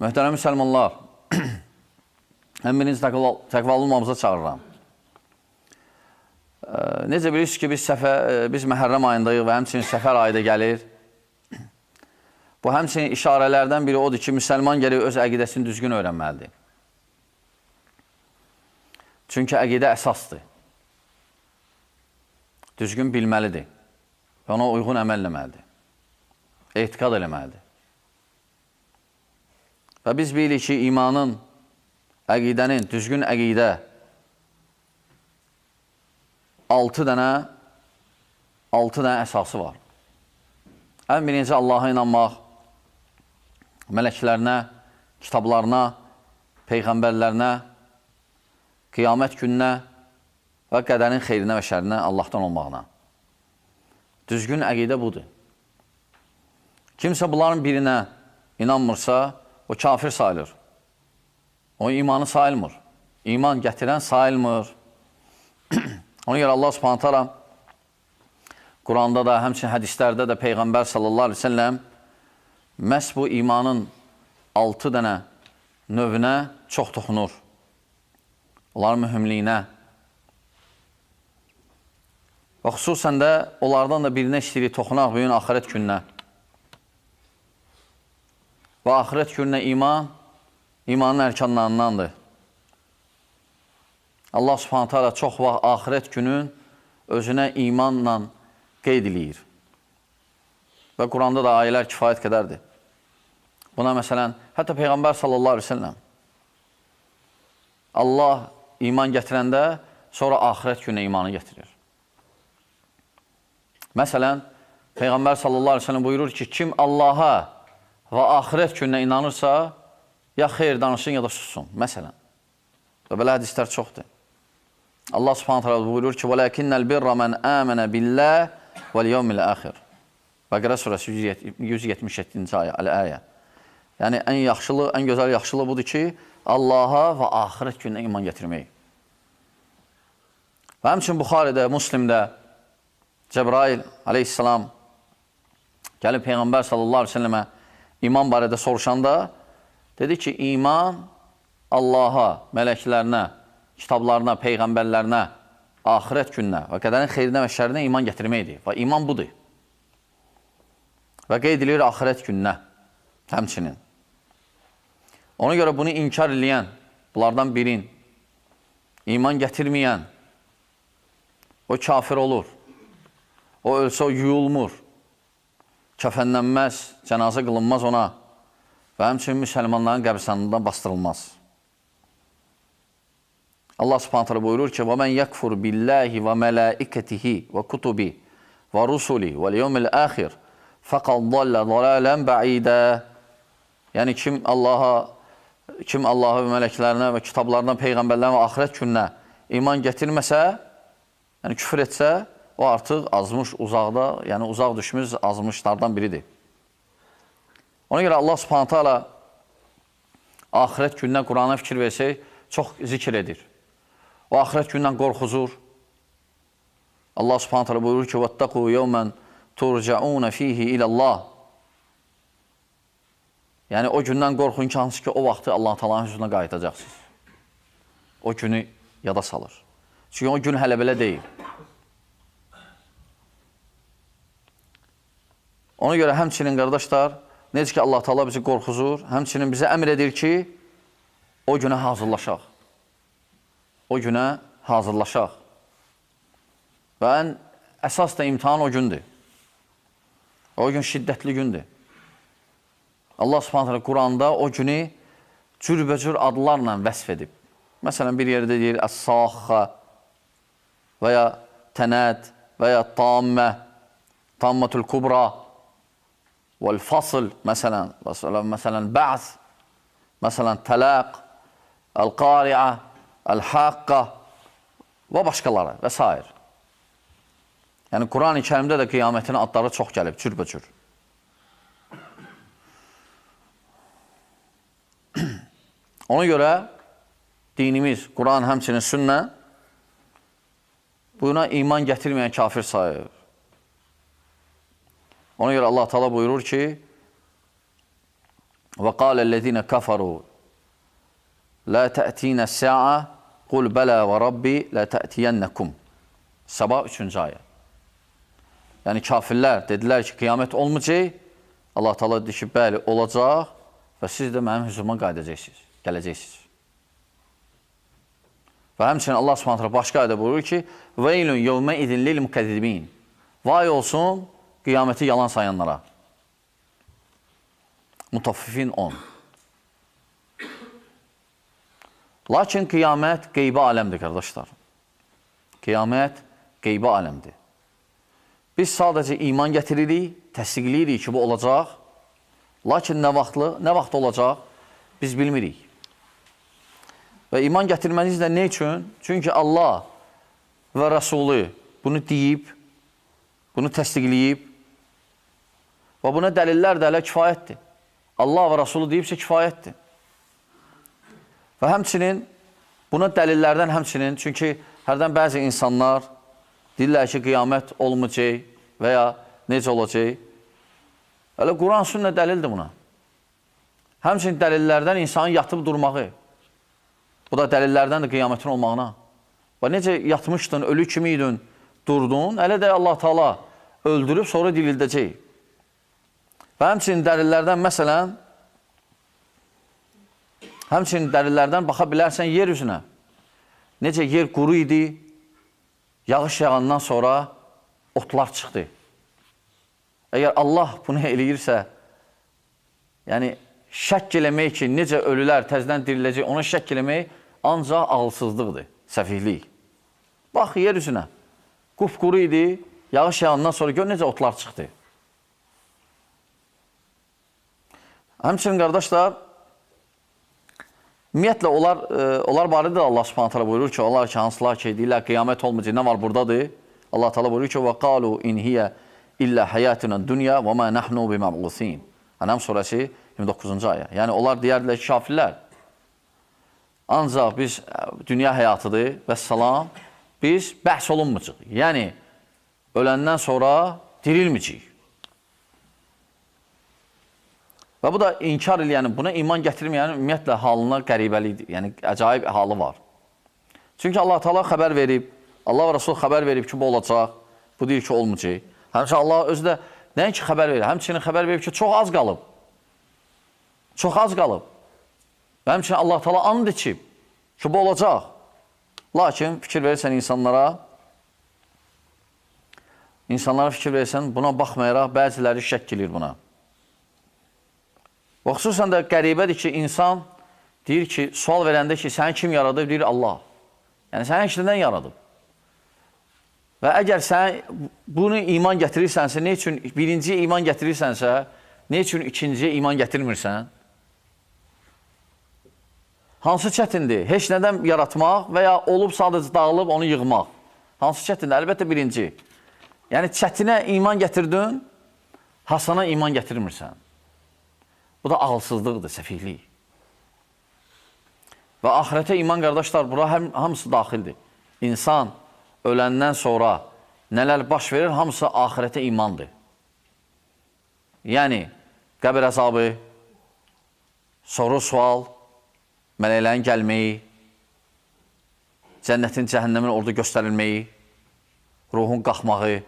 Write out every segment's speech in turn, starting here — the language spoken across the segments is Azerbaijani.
Möhtərəm müsəlmanlar, biriniz təqva, təqvalı olmamıza çağırıram. Necə bilirsiniz ki, biz, səfər, biz məhərrəm ayındayıq və həmçinin səfər ayı da gəlir. Bu həmçinin işarələrdən biri odur ki, müsəlman gərək öz əqidəsini düzgün öyrənməlidir. Çünki əqidə əsasdır. Düzgün bilməlidir və ona uyğun əməl eləməlidir. Etiqad eləməlidir. Və biz bilirik ki, imanın, əqidənin, düzgün əqidə 6 dənə 6 dənə əsası var. Ən birinci Allaha inanmaq, mələklərinə, kitablarına, peyğəmbərlərinə, qiyamət gününə və qədərin xeyrinə və şərinə Allahdan olmağına. Düzgün əqidə budur. Kimsə bunların birinə inanmırsa, o kafir sayılır. O imanı sayılmır. İman gətirən sayılmır. Ona görə Allah subhanət hala Quranda da, həmçin hədislərdə də Peyğəmbər sallallahu aleyhi ve selləm məhz bu imanın altı dənə növünə çox toxunur. Onların mühümliyinə. Və xüsusən də onlardan da birinə işləyirik toxunaq bugün axirət gününə. Və axirət gününə iman, imanın ərkanlarındandır. Allah subhanətə alə çox vaxt axirət günün özünə imanla qeyd eləyir. Və Quranda da ayələr kifayət qədərdir. Buna məsələn, hətta Peyğəmbər sallallahu aleyhi ve sellem Allah iman gətirəndə sonra axirət günə imanı gətirir. Məsələn, Peyğəmbər sallallahu aleyhi ve sellem buyurur ki, kim Allaha və axirət gününə inanırsa, ya xeyr danışsın, ya da sussun. Məsələn. Və belə hədislər çoxdur. Allah subhanət hələ buyurur ki, وَلَكِنَّ الْبِرَّ مَنْ آمَنَ بِاللَّهِ وَالْيَوْمِ الْآخِرِ Bəqərə surəsi 177-ci ayə, əl-əyə. Yəni, ən yaxşılı, ən gözəl yaxşılı budur ki, Allaha və axirət gününə iman gətirmək. Və həmçin Buxaridə, Muslimdə Cəbrail aleyhissalam gəlib Peyğəmbər sallallahu aleyhi ve sellemə iman barədə soruşanda dedi ki, iman Allaha, mələklərinə, kitablarına, peyğəmbərlərinə, axirət gününə və qədərin xeyrinə və şərinə iman gətirməkdir. Və iman budur. Və qeyd edilir axirət gününə həmçinin. Ona görə bunu inkar eləyən, bunlardan birin, iman gətirməyən, o kafir olur. O ölsə o yuyulmur, kəfənlənməz, cənazə qılınmaz ona və həmçinin müsəlmanların qəbirsanından bastırılmaz. Allah Subhanahu taala buyurur ki: "Və men yekfur billahi və mələikətihi və kutubi və rusuli və yevmil axir faqad dalla dalalan ba'ida." Yəni kim Allaha, kim Allahı və mələklərinə və kitablarına, peyğəmbərlərinə və axirət gününə iman gətirməsə, yəni küfr etsə, o artıq azmış uzaqda, yəni uzaq düşmüş azmışlardan biridir. Ona görə Allah subhanətə alə axirət gününə Qurana fikir versək, çox zikr edir. O axirət gündən qorxuzur. Allah subhanətə alə buyurur ki, وَاتَّقُوا يَوْمًا تُرْجَعُونَ فِيهِ إِلَى اللّٰهِ Yəni, o gündən qorxun ki, hansı ki, o vaxtı Allah talanın hüzuruna qayıdacaqsınız. O günü yada salır. Çünki o gün hələ belə deyil. Ona görə həmçinin qardaşlar, necə ki Allah Taala bizi qorxuzur, həmçinin bizə əmr edir ki, o günə hazırlaşaq. O günə hazırlaşaq. Və ən əsas da imtihan o gündür. O gün şiddətli gündür. Allah Subhanahu Quranda o günü cürbəcür adlarla vəsf edib. Məsələn, bir yerdə deyir Əs-Saxxa və ya Tənəd və ya Tammə, Tammatul Kubra vel fasıl mesela mesela ba'z mesela talak el kari'a el hakka ve başkaları vesaire. Yəni Quran-ı Kərimdə də qiyamətin adları çox gəlib, cürbəcür. Ona görə dinimiz, Quran həmçinin sünnə buna iman gətirməyən kafir sayır. Ona görə Allah Taala buyurur ki: Və qalellezine kafaru la ta'tina sa'a qul bala və rabbi la ta'tiyannakum. Sabah 3-cü ayə. Yəni kafirlər dedilər ki, qiyamət olmayacaq. Allah Taala dedi ki, bəli, olacaq və siz də mənim hüzuruma qayıdacaqsınız, gələcəksiniz. Və həmçinin Allah Subhanahu başqa ayədə buyurur ki: "Veylun yevme idin lil mukezzibin." Vay olsun qiyaməti yalan sayanlara. Mutaffifin 10. Lakin qiyamət qeybi aləmdir, qardaşlar. Qiyamət qeybi aləmdir. Biz sadəcə iman gətiririk, təsdiqləyirik ki, bu olacaq. Lakin nə vaxtlı, nə vaxt olacaq, biz bilmirik. Və iman gətirməniz də nə üçün? Çünki Allah və Rəsulü bunu deyib, bunu təsdiqləyib və buna dəlillər də hələ kifayətdir. Allah və Rəsulü deyibsə kifayətdir. Və həmçinin buna dəlillərdən həmçinin, çünki hərdən bəzi insanlar deyirlər ki, qiyamət olmayacaq və ya necə olacaq. Hələ Quran sünnə dəlildir buna. Həmçinin dəlillərdən insanın yatıb durmağı. Bu da dəlillərdəndir qiyamətin olmağına. Və necə yatmışdın, ölü kimi idin, durdun, hələ də Allah Taala öldürüb sonra dirildəcək. Və həmçinin dəlillərdən məsələn Həmçinin dəlillərdən baxa bilərsən yer üzünə. Necə yer quru idi, yağış yağandan sonra otlar çıxdı. Əgər Allah bunu eləyirsə, yəni şəkk eləmək ki, necə ölülər təzdən diriləcək, ona şəkk eləmək ancaq ağılsızlıqdır, səfihlik. Bax, yer üzünə. Qupquru idi, yağış yağandan sonra gör necə otlar çıxdı. Həmçinin qardaşlar, Ümumiyyətlə onlar e, onlar barədə də Allah Subhanahu taala buyurur ki, onlar ki hansılar ki deyirlər qiyamət olmayacaq, nə var burdadır? Allah Taala buyurur ki, "Və qalu in hiya illa hayatuna dunya və ma nahnu bimab'usin." Anam surəsi 29-cu ayə. Yəni onlar deyərdilər ki, kafirlər ancaq biz e, dünya həyatıdır və salam biz bəhs olunmayacaq. Yəni öləndən sonra dirilməyəcəyik. Və bu da inkar eləyənin, buna iman gətirməyənin ümumiyyətlə halına qəribəlikdir. Yəni əcaib halı var. Çünki Allah Taala xəbər verib, Allah və Rasul xəbər verib ki, bu olacaq. Bu deyir ki, olmayacaq. Həmçinin Allah özü də nəinki xəbər verir, həmçinin xəbər verib ki, çox az qalıb. Çox az qalıb. Və həmçinin Allah Taala and içib ki, bu olacaq. Lakin fikir verirsən insanlara, insanlara fikir verirsən, buna baxmayaraq bəziləri şəkk edir buna. Və xüsusən də qəribədir ki, insan deyir ki, sual verəndə ki, səni kim yaradıb? Deyir Allah. Yəni, səni işlədən yaradıb. Və əgər sən bunu iman gətirirsənsə, ne üçün birinciyə iman gətirirsənsə, ne üçün ikinciyə iman gətirmirsən? Hansı çətindir? Heç nədən yaratmaq və ya olub sadəcə dağılıb onu yığmaq. Hansı çətindir? Əlbəttə birinci. Yəni, çətinə iman gətirdin, hasana iman gətirmirsən. Bu da ağılsızlıqdır, səfihlik. Və ahirətə iman qardaşlar, bura həm, hamısı daxildir. İnsan öləndən sonra nələr baş verir, hamısı ahirətə imandır. Yəni, qəbir əzabı, soru sual, mələklərin gəlməyi, cənnətin, cəhənnəmin orada göstərilməyi, ruhun qalxmağı,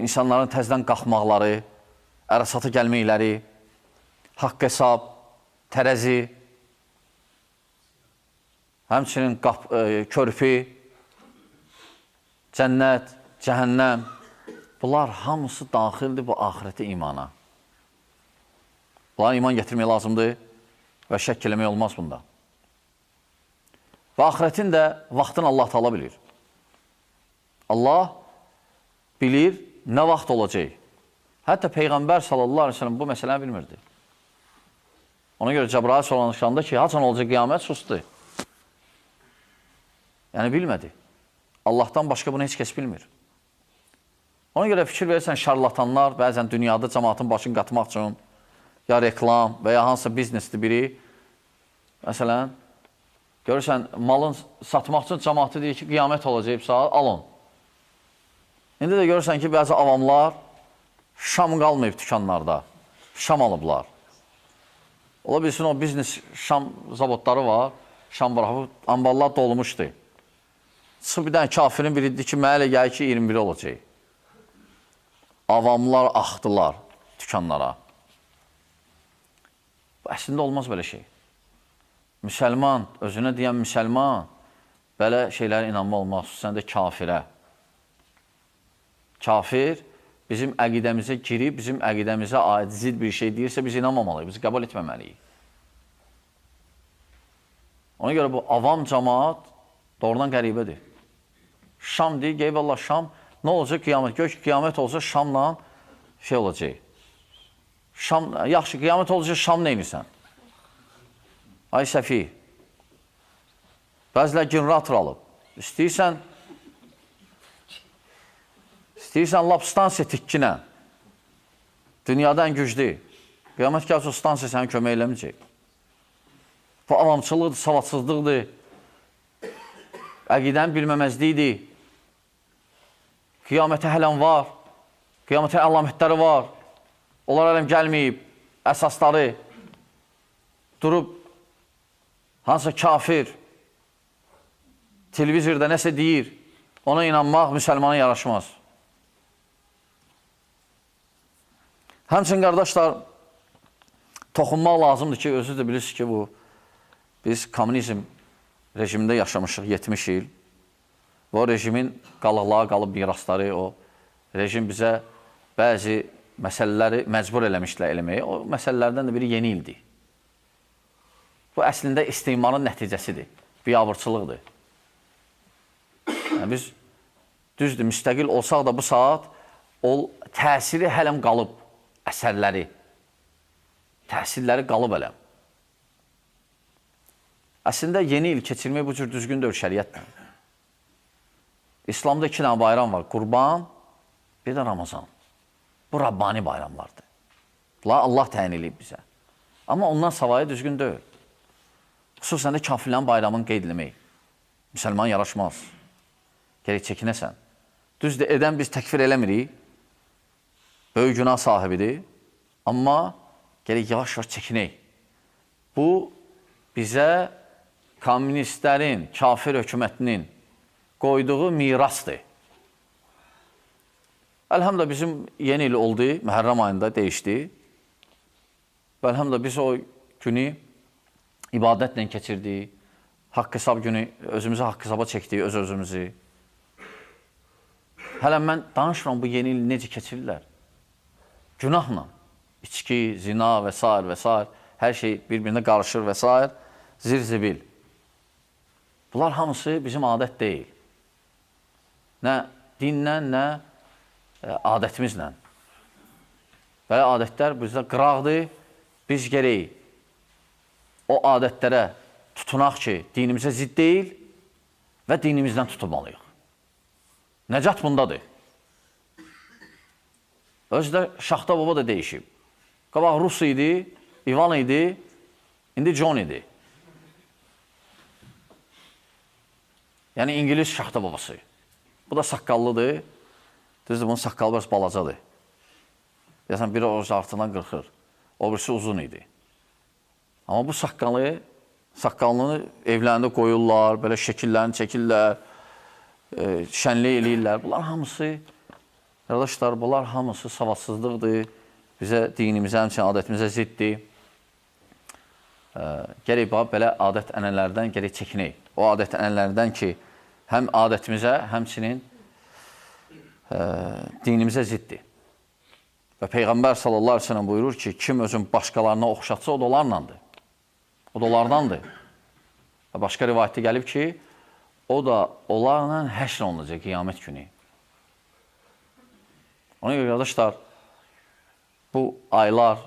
insanların təzdən qalxmaqları, ərasata gəlməkləri, haqq hesab, tərəzi, həmçinin qap, e, körpü, cənnət, cəhənnəm, bunlar hamısı daxildir bu ahirətə imana. Bunlara iman gətirmək lazımdır və şəkk eləmək olmaz bunda. Və ahirətin də vaxtını Allah tala bilir. Allah bilir nə vaxt olacaq. Hətta Peyğəmbər sallallahu aleyhi ve sellem bu məsələni bilmirdi. Ona görə Cəbrail soranışanda ki, haçan olacaq qiyamət sustu. Yəni bilmədi. Allahdan başqa bunu heç kəs bilmir. Ona görə fikir verirsən, şarlatanlar bəzən dünyada cəmaatın başını qatmaq üçün ya reklam və ya hansısa biznesdir biri, məsələn, görürsən, malın satmaq üçün cəmaatı deyir ki, qiyamət olacaq, saat alın. İndi də görürsən ki, bəzi avamlar Şam qalmayıb dükanlarda. Şam alıblar. Ola bilsin o biznes Şam zavodları var. Şam buraxıb, amballar dolmuşdu. Çıxıb bir dənə kafirin biri dedi ki, mənə elə ki, 21 olacaq. Avamlar axdılar dükanlara. Əslində olmaz belə şey. Müsəlman, özünə deyən müsəlman belə şeylərə inanma olmaz, xüsusən də kafirə. Kafir bizim əqidəmizə girib, bizim əqidəmizə aid zid bir şey deyirsə, biz inanmamalıyıq, biz qəbul etməməliyik. Ona görə bu avam cəmaat doğrudan qəribədir. Şam deyir, qeyb Allah Şam, nə olacaq qiyamət? Gör ki, qiyamət olsa Şamla şey olacaq. Şam, yaxşı, qiyamət olacaq, Şam neynirsən? Ay Səfi, bəzilər generator alıb. İstəyirsən, istəyirsən lap stansiya tikkinə. Dünyada ən güclü. Qiyamət gəlsə stansiya sənə kömək eləməyəcək. Bu avamçılıqdır, savadsızlıqdır. Əqidənin bilməməzliyidir. Qiyamətə hələn var. Qiyamətə əlamətləri var. Onlar hələm gəlməyib. Əsasları durub hansısa kafir televizorda nəsə deyir, ona inanmaq müsəlmana yaraşmaz. Həmçin qardaşlar, toxunmaq lazımdır ki, özünüz də bilirsiniz ki, bu biz kommunizm rejimində yaşamışıq 70 il. Və o rejimin qalıqlığa qalıb mirasları, o rejim bizə bəzi məsələləri məcbur eləmişdilər eləməyə. O məsələlərdən də biri yeni ildir. Bu əslində istimarın nəticəsidir, biabırçılıqdır. Yəni, biz düzdür, müstəqil olsaq da bu saat o təsiri hələm qalıb əsərləri, təsirləri qalıb hələm. Əslində yeni il keçirmək bu cür düzgün deyil şəriətlə. İslamda iki dənə bayram var. Qurban, bir də Ramazan. Bu Rabbani bayramlardır. Bunlar Allah təyin edib bizə. Amma ondan savayı düzgün deyil. Xüsusən də kafirlərin bayramını qeyd eləmək. Müsəlman yaraşmaz. Gerək çəkinəsən. Düzdür, edən biz təkfir eləmirik. Böyük günah sahibidir. Amma gerək yavaş-yavaş çəkinək. Bu, bizə kommunistlərin, kafir hökumətinin qoyduğu mirasdır. Əlhamdə bizim yeni il oldu, Məhərrəm ayında dəyişdi. Və əlhamdə biz o günü ibadətlə keçirdik. Haqq hesab günü özümüzü haqq hesaba çəkdik, öz özümüzü. Hələ mən danışmıram bu yeni il necə keçirirlər. Günahla, içki, zina və s. və s. hər şey bir-birinə qarışır və s. zir-zibil. Bunlar hamısı bizim adət deyil. Nə dinlə, nə ə, adətimizlə. Belə adətlər bizdə qıraqdır, biz gərək o adətlərə tutunaq ki, dinimizə zidd deyil və dinimizdən tutulmalıyıq. Nəcat bundadır. Özdə Şaxta baba da dəyişib. Qabaq Rus idi, İvan idi, indi John idi. Yəni İngilis Şaxta babası. Bu da saqqallıdır. Düzdür, bunun saqqalı biraz balacadır. Deyəsən, biri o artıdan qırxır. O birisi uzun idi. Amma bu saqqalı, saqqalını evlərində qoyurlar, belə şəkillərini çəkirlər, e, şənlik eləyirlər. Bunlar hamısı, qardaşlar, bunlar hamısı savadsızlıqdır. Bizə dinimizə, həmçinin adətimizə ziddir. Gərək belə adət ənələrdən gərək çəkinək. O adət ənələrdən ki, həm adətimizə, həmçinin ə, dinimizə ziddir. Və Peyğəmbər sallallahu əleyhi və səlləm buyurur ki, kim özün başqalarına oxşatsa, o da onlarlandır. O da onlardandır. Və başqa rivayətdə gəlib ki, o da onlarla həşr olunacaq qiyamət günü. Ona görə qardaşlar, bu aylar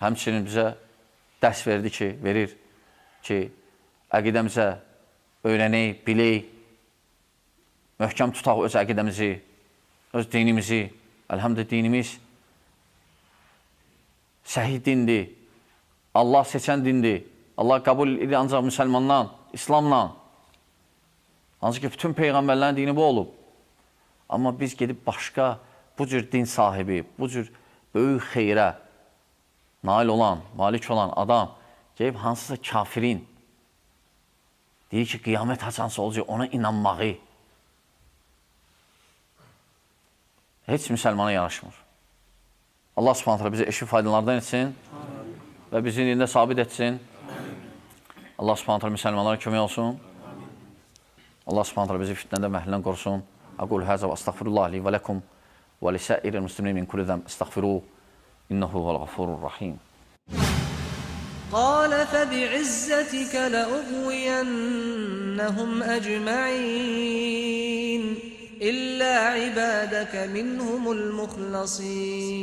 həmçinin bizə dərs verdi ki, verir ki, əqidəmizə öyrənək, bilək, möhkəm tutaq öz əqidəmizi, öz dinimizi. Əlhamdə dinimiz səhih dindir. Allah seçən dindir. Allah qəbul edir ancaq müsəlmandan, İslamla. Hansı ki, bütün peyğəmbərlərin dini bu olub. Amma biz gedib başqa bu cür din sahibi, bu cür böyük xeyrə nail olan, malik olan adam gəlib hansısa kafirin deyir ki, qiyamət haçansa olacaq, ona inanmağı heç müsəlmana yaraşmır. Allah subhanətlə bizi eşi faydalardan etsin və bizi dində sabit etsin. Allah subhanətlə müsəlmanlara kömək olsun. Allah subhanətlə bizi fitnəndə məhlindən qorusun. Aqul həzə və astəğfirullah li və ləkum ولسائر المسلمين من كل ذنب استغفروه إنه هو الغفور الرحيم. قال فبعزتك لأغوينهم أجمعين إلا عبادك منهم المخلصين.